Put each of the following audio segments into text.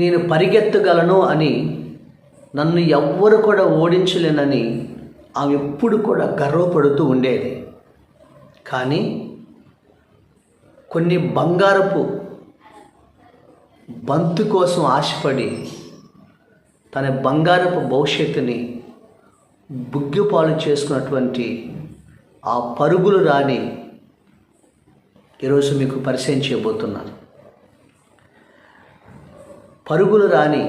నేను పరిగెత్తగలను అని నన్ను ఎవ్వరు కూడా ఓడించలేనని ఆమె ఎప్పుడు కూడా గర్వపడుతూ ఉండేది. కానీ కొన్ని బంగారపు బంతు కోసం ఆశపడి తన బంగారపు భవిష్యత్తుని బుగ్గిపాలు చేసుకున్నటువంటి ఆ పరుగులు రాని ఈరోజు మీకు పరిచయం చేయబోతున్నాను. పరుగులు రాని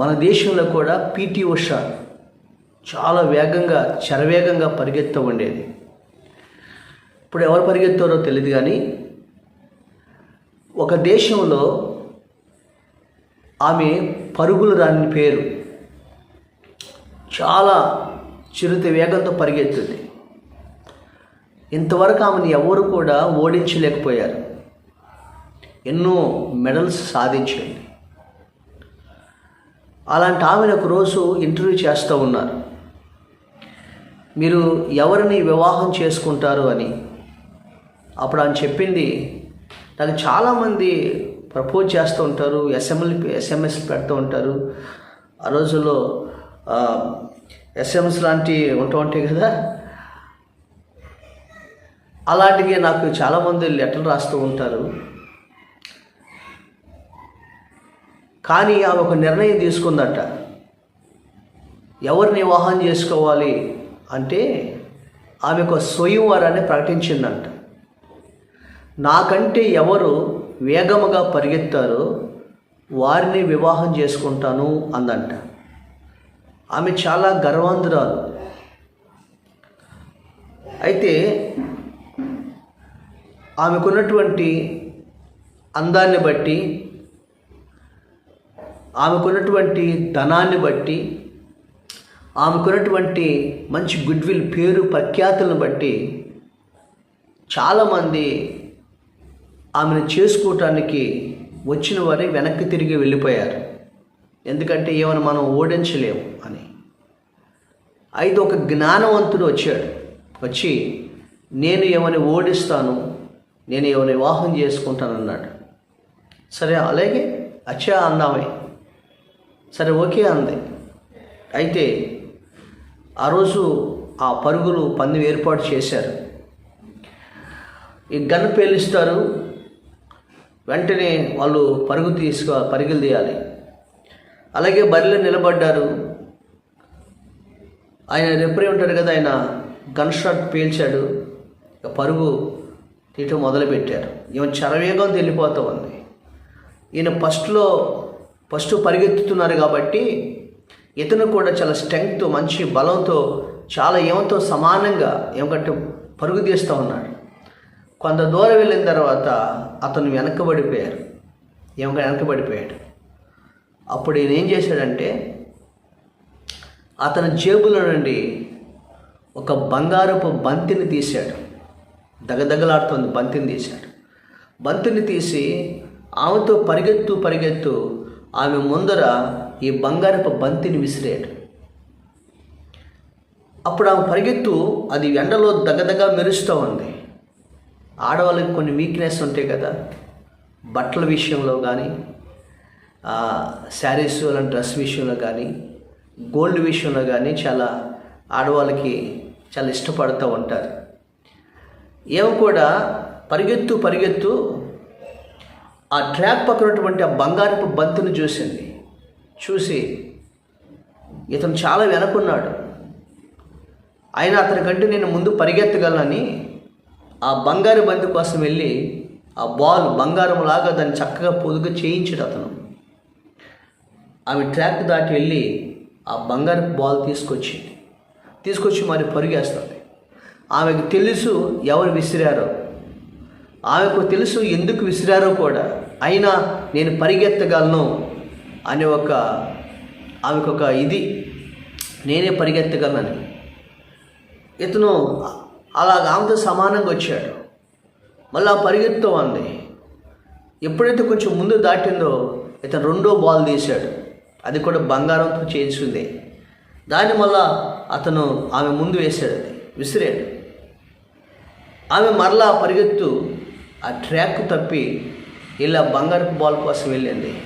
మన దేశంలో కూడా పీటీ ఉష చాలా వేగంగా చరవేగంగా పరిగెత్తు ఉండేది. ఇప్పుడు ఎవరు పరిగెత్తారో తెలియదు కానీ ఒక దేశంలో ఆమె పరుగులు రాని పేరు చాలా చిరుత వేగంతో పరిగెత్తుంది. ఇంతవరకు ఆమెను ఎవరు కూడా ఓడించలేకపోయారు. ఎన్నో మెడల్స్ సాధించింది. అలాంటి ఆమెను ఒక రోజు ఇంటర్వ్యూ చేస్తూ ఉన్నారు. మీరు ఎవరిని వివాహం చేసుకుంటారు అని. అప్పుడు ఆమె చెప్పింది నాకు చాలామంది ప్రపోజ్ చేస్తూ ఉంటారు ఎస్ఎంఎల్ ఎస్ఎంఎస్ పెడుతూ ఉంటారు. ఆ రోజుల్లో ఎస్ఎంఎస్ లాంటి ఉంటూ ఉంటాయి కదా. అలాంటివి నాకు చాలామంది లెటర్లు రాస్తూ ఉంటారు. కానీ ఆమె ఒక నిర్ణయం తీసుకుందట. ఎవరిని వివాహం చేసుకోవాలి అంటే ఆమె ఒక స్వయంవరాన్ని ప్రకటించిందంట. నాకంటే ఎవరు వేగముగా పరిగెత్తారో వారిని వివాహం చేసుకుంటాను అందంట. ఆమె చాలా గర్వాంధురాలు. అయితే ఆమెకున్నటువంటి అందాన్ని బట్టి ఆమెకున్నటువంటి ధనాన్ని బట్టి ఆమెకున్నటువంటి మంచి గుడ్ విల్ పేరు ప్రఖ్యాతులను బట్టి చాలామంది ఆమెను చేసుకోవటానికి వచ్చిన వారే వెనక్కి తిరిగి వెళ్ళిపోయారు. ఎందుకంటే ఏమైనా మనం ఓడించలేము అని. అయితే ఒక జ్ఞానవంతుడు వచ్చాడు. వచ్చి నేను ఏమని ఓడిస్తాను? నేను ఏమైనా వివాహం చేసుకుంటాను? అన్నాడు. సరే అలాగే అచ్చా అందామే సరే ఓకే అంది. అయితే ఆ రోజు ఆ పరుగులు పందెం ఏర్పాటు చేశారు. ఈ గన్ పేలుస్తారు. వెంటనే వాళ్ళు పరుగు తీసుకు పరుగులు తీయాలి. అలాగే బరిలో నిలబడ్డారు. ఆయన రెఫరీ ఉంటాడు కదా ఆయన గన్ షాట్ పేల్చాడు. ఇక పరుగు తీయటం మొదలుపెట్టారు. ఈమె చరవేగం తెలిపోతూ ఉంది. ఈయన ఫస్ట్లో ఫస్ట్ పరిగెత్తుతున్నారు కాబట్టి ఇతను కూడా చాలా స్ట్రెంగ్త్ మంచి బలంతో చాలా ఏమతో సమానంగా ఏమంటే పరుగు తీస్తూ ఉన్నాడు. కొంత దూరం వెళ్ళిన తర్వాత అతను వెనకబడిపోయారు. ఏమక వెనకబడిపోయాడు. అప్పుడు ఈయన ఏం చేశాడంటే అతని జేబులో నుండి ఒక బంగారపు బంతిని తీశాడు. దగదగలాడుతుంది బంతిని తీశాడు. బంతిని తీసి ఆమెతో పరిగెత్తు పరిగెత్తు ఆమె ముందర ఈ బంగారపు బంతిని విసిరాడు. అప్పుడు ఆమె పరిగెత్తు అది ఎండలో దగదగ మెరుస్తూ ఉంది. ఆడవాళ్ళకి కొన్ని వీక్నెస్ ఉంటాయి కదా. బట్టల విషయంలో కానీ శారీస్ అలాంటి డ్రెస్ విషయంలో కానీ గోల్డ్ విషయంలో కానీ చాలా ఆడవాళ్ళకి చాలా ఇష్టపడుతూ ఉంటారు. ఏమో కూడా పరిగెత్తు పరిగెత్తు ఆ ట్రాక్ పక్కనటువంటి ఆ బంగారపు బంతిని చూసింది. చూసి ఇతను చాలా వెనకున్నాడు అయినా అతని కంటే నేను ముందు పరిగెత్తగలనని ఆ బంగారు బంతి కోసం వెళ్ళి ఆ బాల్ బంగారంలాగా దాన్ని చక్కగా పొదుగు చేయించాడు అతను. ఆమె ట్రాక్ దాటి వెళ్ళి ఆ బంగారు బాల్ తీసుకొచ్చింది. తీసుకొచ్చి మరి పరుగేస్తుంది. ఆమెకు తెలుసు ఎవరు విసిరారో. ఆమెకు తెలుసు ఎందుకు విసిరారో కూడా. అయినా నేను పరిగెత్తగలను అనే ఒక ఆమెకు ఒక ఇది నేనే పరిగెత్తగలనని ఇతను అలాగ ఆమెతో సమానంగా వచ్చాడు. మళ్ళీ ఆ పరిగెత్తు అంది ఎప్పుడైతే కొంచెం ముందు దాటిందో ఇతను రెండో బాల్ తీశాడు. అది కూడా బంగారంతో చేసింది. దాని మళ్ళా అతను ఆమె ముందు వేశాడు. అది విసిరాడు. ఆమె మరలా పరిగెత్తు ఆ ట్రాక్ తప్పి ఇలా బంగారపు బాల్ కోసం వెళ్ళింది.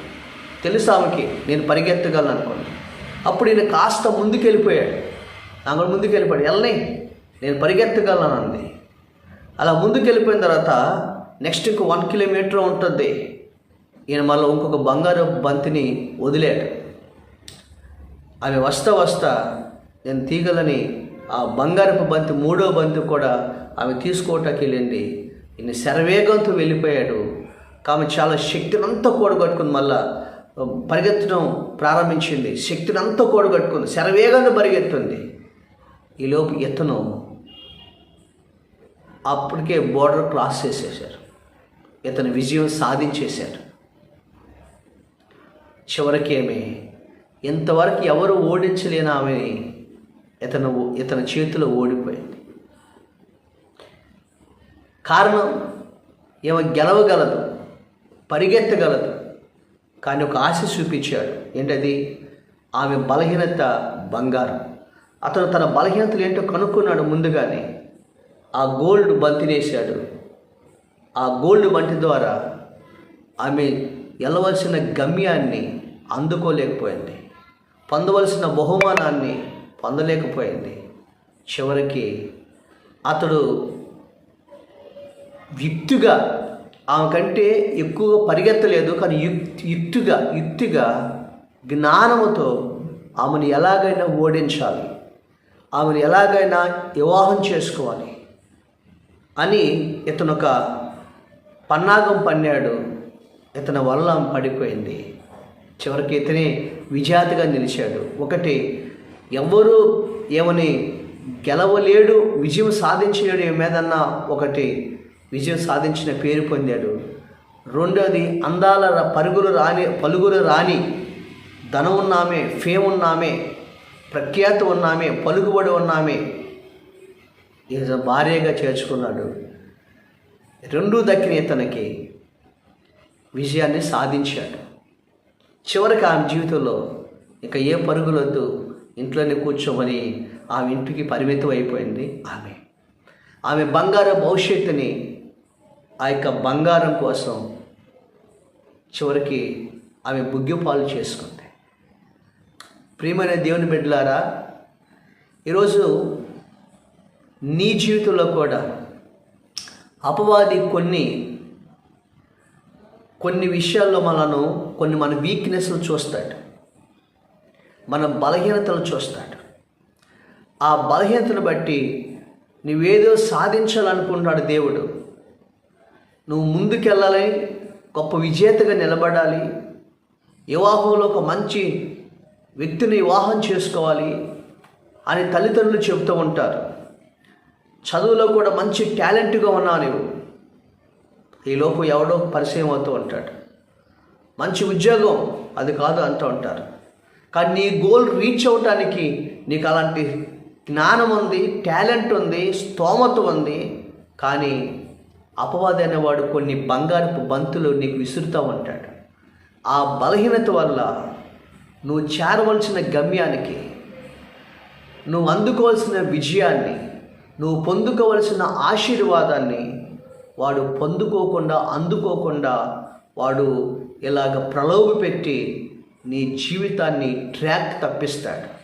తెలుసు ఆమెకి నేను పరిగెత్తగలను అనుకోండి అప్పుడు ఈయన కాస్త ముందుకు వెళ్ళిపోయాడు ఆమె ముందుకు వెళ్ళిపోయాడు వెళ్ళని నేను పరిగెత్తగలను అంది. అలా ముందుకు వెళ్ళిపోయిన తర్వాత నెక్స్ట్ ఇంకో వన్ కిలోమీటర్ ఉంటుంది. ఈయన మళ్ళీ ఇంకొక బంగారు బంతిని వదిలాడు. ఆమె వస్తా వస్తా నేను తీగలని ఆ బంగారపు బంతి మూడో బంతి కూడా ఆమె తీసుకోవటానికి వెళ్ళింది. ఈయన శరవేగంతో వెళ్ళిపోయాడు. ఆమె చాలా శక్తిని అంతా కూడగట్టుకుంది మళ్ళా పరిగెత్తడం ప్రారంభించింది. శక్తిని అంతా కూడగట్టుకుంది. శరవేగంగా పరిగెత్తుంది. ఈలోపు ఇతను అప్పటికే బోర్డర్ క్రాస్ చేసేసారు ఇతను విజయం సాధించేశారు. చివరికేమి ఇంతవరకు ఎవరు ఓడించలేని ఆమె ఇతను ఇతని చేతిలో ఓడిపోయింది. కారణం ఏమో గెలవగలదు. పరిగెత్తగలదు. కానీ ఒక ఆశ చూపించాడు. ఏంటది? ఆమె బలహీనత బంగారం. అతను తన బలహీనతలు ఏంటో కనుక్కున్నాడు ముందుగానే. ఆ గోల్డ్ బంతినేశాడు. ఆ గోల్డ్ బంతి ద్వారా ఆమె వెళ్ళవలసిన గమ్యాన్ని అందుకోలేకపోయింది. పొందవలసిన బహుమానాన్ని పొందలేకపోయింది. చివరికి అతడు వ్యక్తిగా ఆమె కంటే ఎక్కువగా పరిగెత్తలేదు కానీ యుక్తి యుక్తిగా యుక్తిగా జ్ఞానముతో ఆమెను ఎలాగైనా ఓడించాలి. ఆమెను ఎలాగైనా వివాహం చేసుకోవాలి అని ఇతను ఒక పన్నాగం పన్నాడు. ఇతని వల్ల ఆమె పడిపోయింది. చివరికి ఇతనే విజేతగా నిలిచాడు. ఒకటి ఎవరు ఏమని గెలవలేడు విజయం సాధించలేడు ఏ మీదన్నా ఒకటి విజయం సాధించిన పేరు పొందాడు. రెండోది అందాల పరుగులు రాని పలుగురు రాని ధనం ఉన్నామే ఫేమ్ ఉన్నామే ప్రఖ్యాతి ఉన్నామే పలుకుబడి ఉన్నామే ఈజ్ భార్యగా చేర్చుకున్నాడు. రెండూ దక్కిన ఇతనికి విజయాన్ని సాధించాడు. చివరికి ఆమె జీవితంలో ఇక ఏ పరుగులొద్దు ఇంట్లోనే కూర్చోమని ఆమె ఇంటికి పరిమితం అయిపోయింది ఆమె. ఆమె బంగారు భవిష్యత్తుని ఆ యొక్క బంగారం కోసం చివరికి ఆమె బుగ్గిపాలు చేసుకుంది. ప్రియమైన దేవుని బిడ్డలారా ఈరోజు నీ జీవితంలో కూడా అపవాది కొన్ని కొన్ని విషయాల్లో మనను కొన్ని మన వీక్నెస్లు చూస్తాడు. మన బలహీనతలు చూస్తాడు. ఆ బలహీనతను బట్టి నువ్వేదో సాధించాలనుకుంటున్నాడు దేవుడు. నువ్వు ముందుకెళ్ళాలి గొప్ప విజేతగా నిలబడాలి వివాహంలో ఒక మంచి వ్యక్తిని వివాహం చేసుకోవాలి అని తల్లిదండ్రులు చెబుతూ ఉంటారు. చదువులో కూడా మంచి టాలెంట్గా ఉన్నావు నువ్వు ఈలోపు ఎవడో పరిచయం అవుతూ ఉంటాడు. మంచి ఉద్యోగం అది కాదు అంటూ ఉంటారు. కానీ నీ గోల్ రీచ్ అవటానికి నీకు అలాంటి జ్ఞానం ఉంది టాలెంట్ ఉంది స్తోమత ఉంది. కానీ అపవాది అనేవాడు కొన్ని బంగారపు బంతులు నీకు విసురుతూ ఉంటాడు. ఆ బలహీనత వల్ల నువ్వు చేరవలసిన గమ్యానికి నువ్వు అందుకోవాల్సిన విజయాన్ని నువ్వు పొందుకోవలసిన ఆశీర్వాదాన్ని వాడు పొందుకోకుండా అందుకోకుండా వాడు ఇలాగ ప్రలోభ పెట్టి నీ జీవితాన్ని ట్రాక్ తప్పిస్తాడు.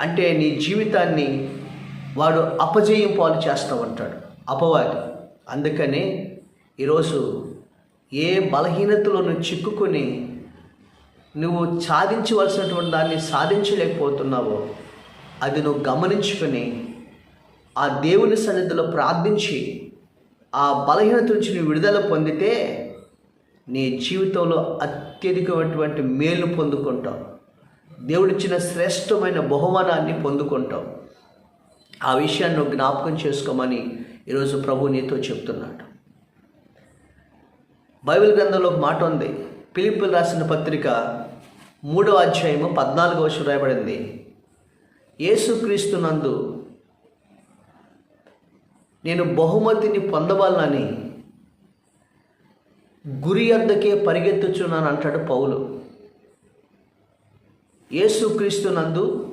అంటే నీ జీవితాన్ని వాడు అపజయం పాలు చేస్తూ ఉంటాడు. అపవాది. అందుకని ఈరోజు ఏ బలహీనతలో నువ్వు చిక్కుకొని నువ్వు సాధించవలసినటువంటి దాన్ని సాధించలేకపోతున్నావో అది నువ్వు గమనించుకొని ఆ దేవుని సన్నిధిలో ప్రార్థించి ఆ బలహీనత నుంచి నువ్వు విడుదల పొందితే నీ జీవితంలో అత్యధికమైనటువంటి మేలు పొందుకుంటావు. దేవుడిచ్చిన శ్రేష్టమైన బహుమానాన్ని పొందుకుంటావు. ఆ విషయాన్ని నువ్వు జ్ఞాపకం చేసుకోమని ఈరోజు ప్రభు నీతో చెప్తున్నాడు. బైబిల్ గ్రంథంలో ఒక మాట ఉంది. పిలిపులు రాసిన పత్రిక మూడవ అధ్యాయము పద్నాలుగవ వర్షం రాయబడింది. యేసుక్రీస్తునందు నేను బహుమతిని పొందవాలని గురి అద్దకే పరిగెత్తుచున్నాను అంటాడు పౌలు. యేసుక్రీస్తునందు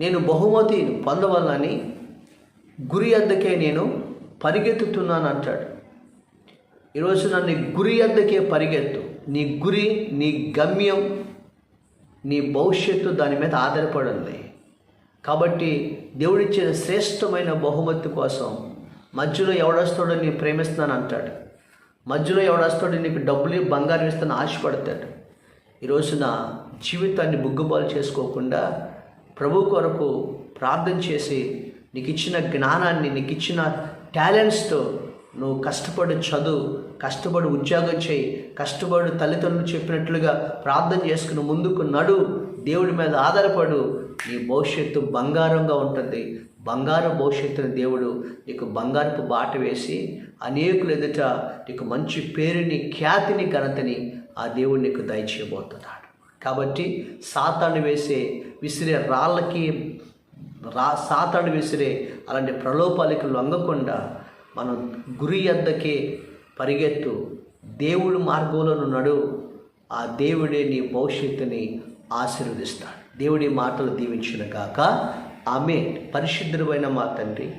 నేను బహుమతి పొందవాలని గురి అద్దకే నేను పరిగెత్తుతున్నాను అంటాడు. ఈరోజు నీ గురి అద్దకే పరిగెత్తు. నీ గురి నీ గమ్యం నీ భవిష్యత్తు దాని మీద ఆధారపడింది. కాబట్టి దేవుడిచ్చిన శ్రేష్టమైన బహుమతి కోసం మధ్యలో ఎవడొస్తాడో నీ ప్రేమిస్తున్నాను అంటాడు. మధ్యలో ఎవడొస్తాడో నీకు డబ్బులు బంగారం ఇస్తాను ఆశపడతాడు. ఈరోజు నా జీవితాన్ని బుగ్గుబాలు చేసుకోకుండా ప్రభు కొరకు ప్రార్థన చేసి నీకు ఇచ్చిన జ్ఞానాన్ని నీకు ఇచ్చిన టాలెంట్స్తో నువ్వు కష్టపడి చదువు కష్టపడి ఉద్యోగం చేయి కష్టపడి తల్లిదండ్రులు చెప్పినట్లుగా ప్రార్థన చేసుకుని ముందుకు నడు. దేవుడి మీద ఆధారపడు. నీ భవిష్యత్తు బంగారంగా ఉంటుంది. బంగారు భవిష్యత్తుని దేవుడు నీకు బంగారపు బాట వేసి అనేకులు ఎదుట నీకు మంచి పేరుని ఖ్యాతిని ఘనతని ఆ దేవుడు నీకు దయచేయబోతున్నాడు. కాబట్టి సాతాను వేసే విసిరే రాళ్ళకి రా సాతాను విసిరే అలాంటి ప్రలోపాలకి లొంగకుండా మనం గురి ఎద్దకే పరిగెత్తు. దేవుడి మార్గంలో నడు. ఆ దేవుడే నీ భవిష్యత్తుని ఆశీర్వదిస్తాడు. దేవుడి మాటలు దీవించిన కాక ఆమె పరిశుద్ధమైన మా తండ్రి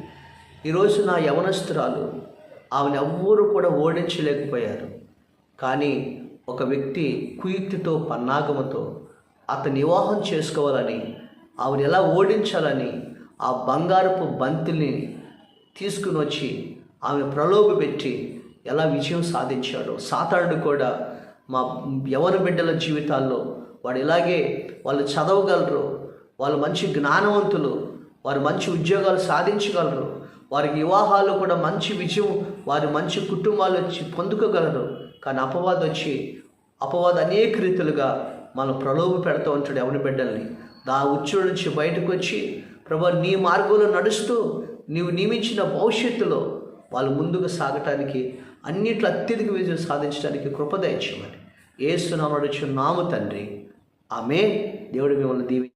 ఈరోజు నా యవనస్తురాలు ఆమెను ఎవ్వరూ కూడా ఓడించలేకపోయారు. కానీ ఒక వ్యక్తి కుయుక్తితో పన్నాగముతో అతని వివాహం చేసుకోవాలని ఆవిడ ఎలా ఓడించాలని ఆ బంగారపు బంతిని తీసుకుని వచ్చి ఆమె ప్రలోభ పెట్టి ఎలా విజయం సాధించాడో. సాతానుడు కూడా మా యవన బిడ్డల జీవితాల్లో వాడు ఇలాగే వాళ్ళు చదవగలరు వాళ్ళు మంచి జ్ఞానవంతులు వారు మంచి ఉద్యోగాలు సాధించగలరు వారికి వివాహాలు కూడా మంచి విజయం వారి మంచి కుటుంబాలు వచ్చి పొందుకోగలరు. కానీ అపవాదం వచ్చి అపవాదం అనేక రీతులుగా మనం ప్రలోభ పెడతా ఉంటాడు ఎవరి బిడ్డల్ని. దా ఉచ్చుల నుంచి బయటకు వచ్చి ప్రభా నీ మార్గంలో నడుస్తూ నీవు నియమించిన భవిష్యత్తులో వాళ్ళు ముందుకు సాగటానికి అన్నిట్లో అత్యధిక విజయం సాధించడానికి కృపదయించమని ఏసునామడుచు నాము తండ్రి. ఆమె దేవుడు మిమ్మల్ని దీవి